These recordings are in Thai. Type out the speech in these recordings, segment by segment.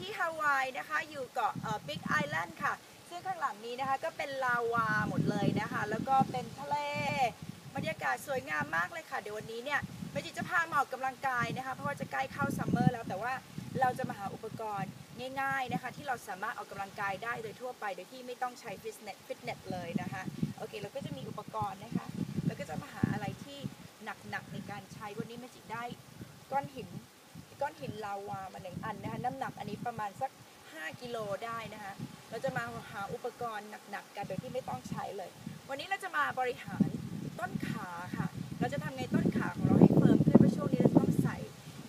ที่ฮาวายนะคะ อยู่เกาะบิ๊กไอแลนด์ค่ะ ซึ่งข้างหลังนี้นะคะก็เป็นลาวาหมดเลยนะคะ แล้วก็เป็นทะเล บรรยากาศสวยงามมากเลยค่ะ เดี๋ยววันนี้เนี่ยเมจิจะพามาออกกำลังกายนะคะ เพราะว่าจะใกล้เข้าซัมเมอร์แล้วแต่ว่าเราจะมาหาอุปกรณ์ง่ายๆนะคะ ที่เราสามารถออกกำลังกายได้โดยทั่วไป โดยที่ไม่ต้องใช้ฟิตเนสฟิตเนสเลยนะคะโอเคเราก็จะมีอุปกรณ์นะคะ แล้วก็จะมาหาอะไรที่หนักๆในการใช้วันนี้เมจิได้ก้อนหิน ก้อน หินลาวามาหนึ่งอันนะคะน้ำหนักอันนี้ประมาณสัก 5 กิโลได้นะคะเราจะมาหาอุปกรณ์หนักๆกันโดยที่ไม่ต้องใช้เลย วันนี้เราจะมาบริหารต้นขาค่ะ เราจะทำไงต้นขาของเราให้เฟิร์มขึ้นเพราะช่วงนี้เราต้องใส่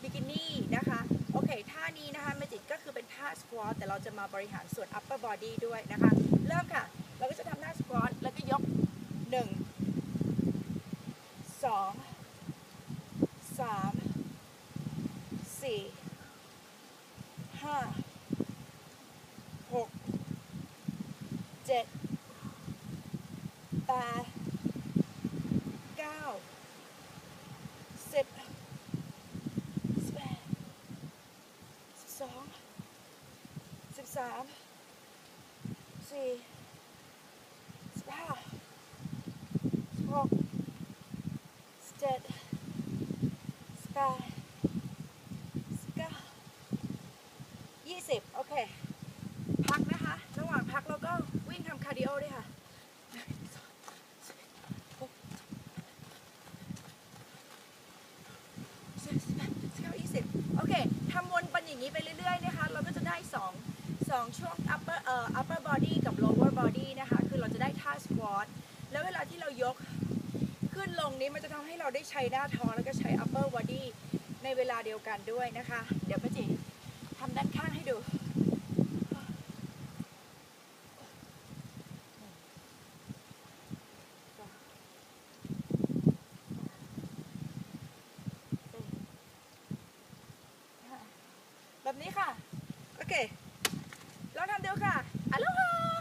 บิกินี่นะคะโอเคท่านี้นะคะเมจิกก็คือเป็นท่าสควอตแต่เราจะมาบริหารส่วน upper body ด้วยนะคะ เริ่มค่ะ เราก็จะทำท่าสควอตแล้วก็ยก 1 2 3 สี่ ห้าหกเจ็ดแปดเก้าสิบสิบเอ็ดสิบสองสิบสามสี่ 20 โอเค พักนะคะ ระหว่างพักเราก็วิ่งทำคาร์ดิโอด้วยค่ะ โอเค ทำวนเป็นอย่างนี้ไปเรื่อยๆนะคะ เราก็จะได้ 2 2 ช่วง upper เอ่อ upper body กับ lower body นะคะ คือเราจะได้ท่า squat แล้วเวลาที่เรายกขึ้นลงนี้มันจะทำให้เราได้ใช้หน้าท้องแล้วก็ใช้ upper body ในเวลาเดียวกันด้วยนะคะ เดี๋ยวป้าจี ทำด้านข้างให้ดูแบบนี้ค่ะ โอเคลองทำดูค่ะอัลโลฮา